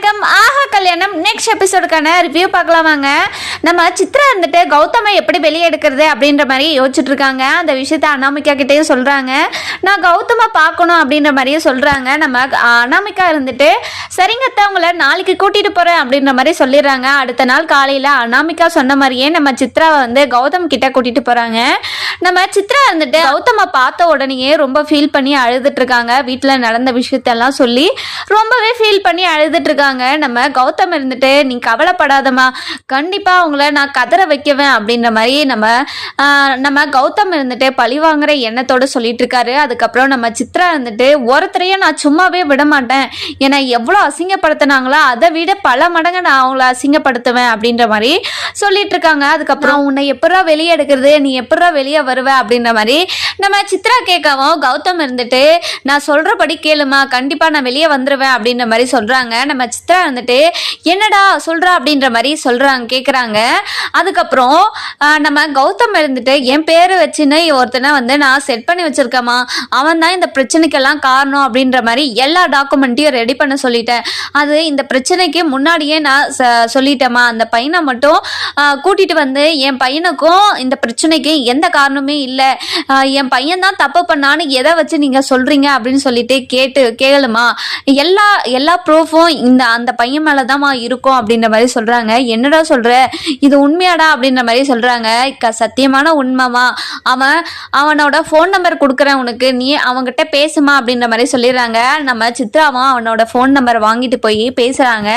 干嘛？கல்யாணம். Next எபிசோடுக்கான review பார்க்கலாம் வாங்க. நம்ம சித்ரா இருந்துட்டு கௌதமை எப்படி வெளியே எடுக்கிறது அப்படின்ற மாதிரி யோசிச்சுட்டு இருக்காங்க அந்த விஷயத்த அனாமிகா கிட்டேயும் சொல்கிறாங்க நான் கௌதமை பார்க்கணும் அப்படின்ற மாதிரியும் சொல்கிறாங்க நம்ம அனாமிகா இருந்துட்டு சரிங்க உங்களை நாளைக்கு கூட்டிகிட்டு போகிறேன் அப்படின்ற மாதிரி சொல்லிடுறாங்க. அடுத்த நாள் காலையில் அனாமிகா சொன்ன மாதிரியே நம்ம சித்ராவை வந்து கௌதம் கிட்ட கூட்டிகிட்டு போகிறாங்க நம்ம சித்ரா இருந்துட்டு கௌதமை பார்த்த உடனேயே ரொம்ப ஃபீல் பண்ணி அழுதுட்டு இருக்காங்க வீட்டில் நடந்த விஷயத்தெல்லாம் சொல்லி ரொம்பவே ஃபீல் பண்ணி அழுதுட்டு இருக்காங்க நம்ம கௌதம் இருந்துட்டு நீ கவலைப்படாதம்மா. கண்டிப்பாக உங்களை நான் கதற வைக்குவேன் அப்படின்ற மாதிரி நம்ம நம்ம கௌதம் இருந்துட்டு பழி வாங்குற எண்ணத்தோட சொல்லிட்டு இருக்காரு. அதுக்கப்புறம் நம்ம சித்ரா இருந்துட்டு ஒருத்தரையும் நான் சும்மாவே விட மாட்டேன். ஏன்னா எவ்வளோ அசிங்கப்படுத்தினாங்களோ அதை விட பல மடங்கு நான் அவங்கள அசிங்கப்படுத்துவேன் அப்படின்ற மாதிரி சொல்லிட்டு இருக்காங்க. அதுக்கப்புறம் உன்னை எப்படா வெளியே எடுக்கிறது நீ எப்படா வெளியே வருவ அப்படின்ற மாதிரி நம்ம சித்ரா கேட்கவும் கௌதம் இருந்துட்டு நான் சொல்றபடி கேளுமா கண்டிப்பா நான் வெளியே வந்துருவேன் அப்படின்ற மாதிரி சொல்றாங்க. நம்ம சித்ரா இருந்துட்டு என்னடா சொல்றா அப்படின்ற மாதிரி சொல்றாங்க கேட்குறாங்க அதுக்கப்புறம் நம்ம கௌதம் இருந்துட்டு என் பேரை வச்சுன்னு ஒருத்தனை வந்து நான் செட் பண்ணி வச்சிருக்கேம்மா. அவன் தான் இந்த பிரச்சனைக்கெல்லாம் காரணம் அப்படின்ற மாதிரி எல்லா டாக்குமெண்ட்டையும் ரெடி பண்ண சொல்லிட்டேன். அது இந்த பிரச்சனைக்கு முன்னாடியே நான் ச- சொல்லிட்டேம்மா. அந்த பையனை மட்டும் கூட்டிகிட்டு கூட்டிட்டு வந்து என் பையனுக்கும் இந்த பிரச்சனைக்கு எந்த காரணமே இல்லை. என் பையன் தான் தப்பு பண்ணான்னு எதை வச்சு நீங்க சொல்றீங்க அப்படின்னு சொல்லிட்டு கேட்டு கேளுமா. எல்லா எல்லா ப்ரூஃபும் இந்த அந்த பையன் மேலே மேலதாம்மா இருக்கும் அப்படின்ற மாதிரி சொல்றாங்க. என்னடா சொல்ற? இது உண்மையாடா அப்படின்ற மாதிரி சொல்றாங்க. க சத்தியமான உண்மைமா அவன் அவனோட ஃபோன் நம்பர் கொடுக்குறேன் உனக்கு. நீ அவன்கிட்ட பேசுமா அப்படின்ற மாதிரி சொல்லிடுறாங்க. நம்ம சித்ராவும் அவனோட ஃபோன் நம்பர் வாங்கிட்டு போய் பேசுறாங்க.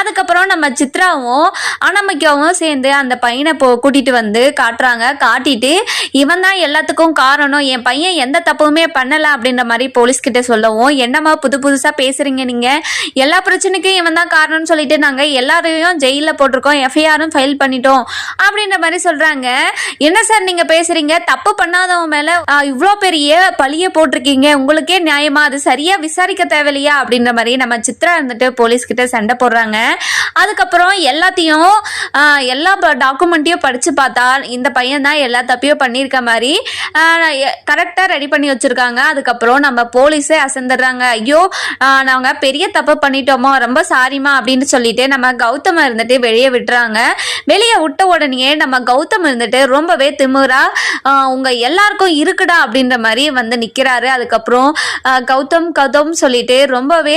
அதுக்கப்புறம் நம்ம சித்ராவும் அனாமிக்காவும் சேர்ந்து அந்த பையனை போ கூட்டிட்டு வந்து காட்டுறாங்க. காட்டிட்டு இவன் தான் எல்லாத்துக்கும் காரணம். என் பையன் எந்த தப்புமே பண்ணல அப்படின்ற மாதிரி போலீஸ் கிட்ட சொல்லவும் என்னம்மா புது புதுசா பேசுறீங்க நீங்க? எல்லா பிரச்சனைக்கும் இவன் தான் காரணம்னு சொல்லிட்டு நாங்க எல்லாரையும் ஜெயில போட்டிருக்கோம். எஃப்ஐஆரும் ஃபைல் பண்ணிட்டோம். அப்படின்ற மாதிரி சொல்றாங்க. என்ன சார் நீங்க பேசுறீங்க? தப்பு பண்ணாதவன் மேல இவ்வளோ பெரிய பழிய போட்டிருக்கீங்க. உங்களுக்கே நியாயமா? அது சரியா விசாரிக்க தேவையில்லையா? அப்படின்ற மாதிரி நம்ம சித்ரா இருந்துட்டு போலீஸ் கிட்ட சண்டை போடுறாங்க. அதுக்கப்புறம் எல்லாத்தையும் எல்லா டாக்குமெண்ட்டையும் படித்து பார்த்தா இந்த பையன் தான் எல்லா தப்பையும் பண்ணியிருக்க மாதிரி. கரெக்டாக ரெடி பண்ணி வச்சுருக்காங்க. அதுக்கப்புறம் நம்ம போலீஸே அசந்துடுறாங்க. ஐயோ நாங்கள் பெரிய தப்பு பண்ணிட்டோமோ ரொம்ப சாரிமா அப்படின்னு சொல்லிட்டு நம்ம கௌதம இருந்துட்டு வெளியே விட்டுறாங்க. வெளியே விட்ட உடனே நம்ம கௌதம் இருந்துட்டு ரொம்பவே திமுறா உங்கள் உங்க எல்லாருக்கும் இருக்குடா அப்படின்ற மாதிரி வந்து நிற்கிறாரு அதுக்கப்புறம் கௌதம் கௌதம் சொல்லிட்டு ரொம்பவே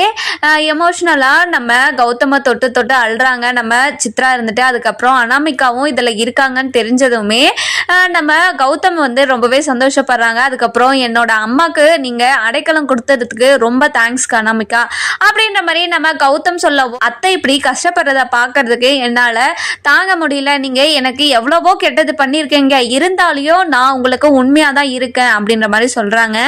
எமோஷ்னலாக நம்ம கௌதம தொட்டு தொட்டு அழுறாங்க. நம்ம சித்ரா இருந்துட்டு அதுக்கப்புறம் அனாமிகாவும் இதுல இருக்காங்கன்னு தெரிஞ்சதுமே நம்ம கௌதம் வந்து ரொம்பவே சந்தோஷப்படுறாங்க. அதுக்கப்புறம் என்னோட அம்மாக்கு நீங்க அடைக்கலம் கொடுத்ததுக்கு ரொம்ப தேங்க்ஸ் கனமிக்கா அப்படின்ற மாதிரி நம்ம கௌதம் சொல்ல அத்தை இப்படி கஷ்டப்படுறத பார்க்கறதுக்கு என்னால தாங்க முடியல. நீங்க எனக்கு எவ்வளவோ கெட்டது பண்ணியிருக்கீங்க. இருந்தாலையும் நான் உங்களுக்கு உண்மையா தான் இருக்கேன் அப்படின்ற மாதிரி சொல்றாங்க.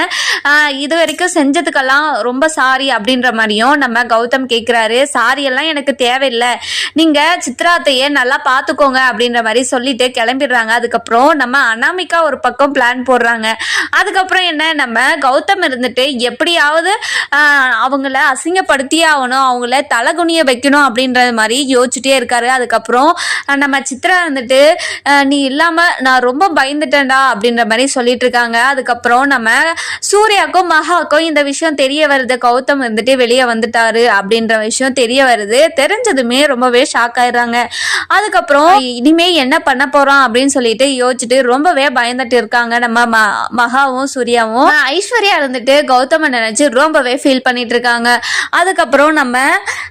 இது வரைக்கும் செஞ்சதுக்கெல்லாம் ரொம்ப சாரி அப்படின்ற மாதிரியும் நம்ம கௌதம் கேட்குறாரு சாரி எல்லாம் எனக்கு தேவையில்லை. நீங்க சித்ராத்தையே நல்லா பார்த்துக்கோங்க அப்படின்ற மாதிரி சொல்லிட்டு கிளம்பிடுறாங்க. அதுக்கப்புறம் நம்ம அனாமிகா ஒரு பக்கம் பிளான் போடுறாங்க. அதுக்கப்புறம் என்ன? நம்ம கௌதம் இருந்துட்டு எப்படியாவது அவங்கள அசிங்கப்படுத்தியே ஆகணும் அவங்கள தலைகுனிய வைக்கணும் அப்படின்றது மாதிரி யோசிச்சுட்டே இருக்காரு. அதுக்கப்புறம் நம்ம சித்ரா இருந்துட்டு நீ இல்லாம நான் ரொம்ப பயந்துட்டேன்டா அப்படின்ற மாதிரி சொல்லிட்டு இருக்காங்க. அதுக்கப்புறம் நம்ம சூர்யாக்கும் மகாக்கும் இந்த விஷயம் தெரிய வருது. கௌதம் வந்துட்டு வெளியே வந்துட்டாரு அப்படின்ற விஷயம் தெரிய வருது. தெரிஞ்சதுமே ரொம்பவே ஷாக் ஆயிடுறாங்க. அதுக்கப்புறம் இனிமே என்ன பண்ண போறோம் அப்படின்னு சொல்லிட்டு யோசிச்சுட்டு ரொம்பவே பயந்துட்டு இருக்காங்க. நம்ம ம- மகாவும் சூர்யாவும். ஐஸ்வர்யா இருந்துட்டு கௌதம நினைச்சு ரொம்பவே ஃபீல் பண்ணிட்டு இருக்காங்க. அதுக்கப்புறம் நம்ம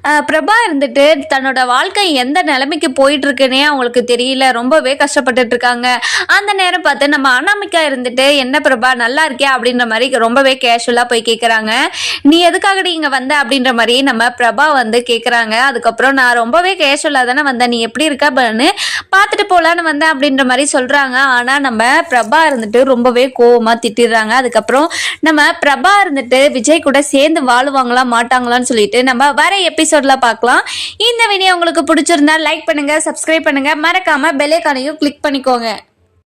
பிரபா இருந்துட்டு தன்னோட வாழ்க்கை எந்த நிலைமைக்கு போயிட்டு இருக்குன்னே அவங்களுக்கு தெரியல. ரொம்பவே கஷ்டப்பட்டுட்டு இருக்காங்க. அந்த நேரம் பார்த்து நம்ம அனாமிக்கா இருந்துட்டு என்ன பிரபா நல்லா இருக்கியா? அப்படின்ற மாதிரி ரொம்பவே கேஷுவலா போய் கேட்குறாங்க நீ எதுக்காக இங்க வந்த? அப்படின்ற மாதிரி நம்ம பிரபா வந்து கேக்குறாங்க. அதுக்கப்புறம் நான் ரொம்பவே கேஷுவலா தானே வந்தேன். நீ எப்படி இருக்க அப்படின்னு பார்த்துட்டு போலான்னு வந்தேன். அப்படின்ற மாதிரி சொல்றாங்க ஆனா நம்ம பிரபா இருந்துட்டு ரொம்பவே கோவமா திட்டிடுறாங்க. அதுக்கப்புறம் நம்ம பிரபா இருந்துட்டு விஜய் கூட சேர்ந்து வாழுவாங்களா மாட்டாங்களான்னு சொல்லிட்டு நம்ம வர எபிசோட்ல பார்க்கலாம். இந்த வீடியோ உங்களுக்கு பிடிச்சிருந்தா லைக் பண்ணுங்க சப்ஸ்கிரைப் பண்ணுங்க. மறக்காம பெல்லைக்கானையும் கிளிக் பண்ணிக்கோங்க.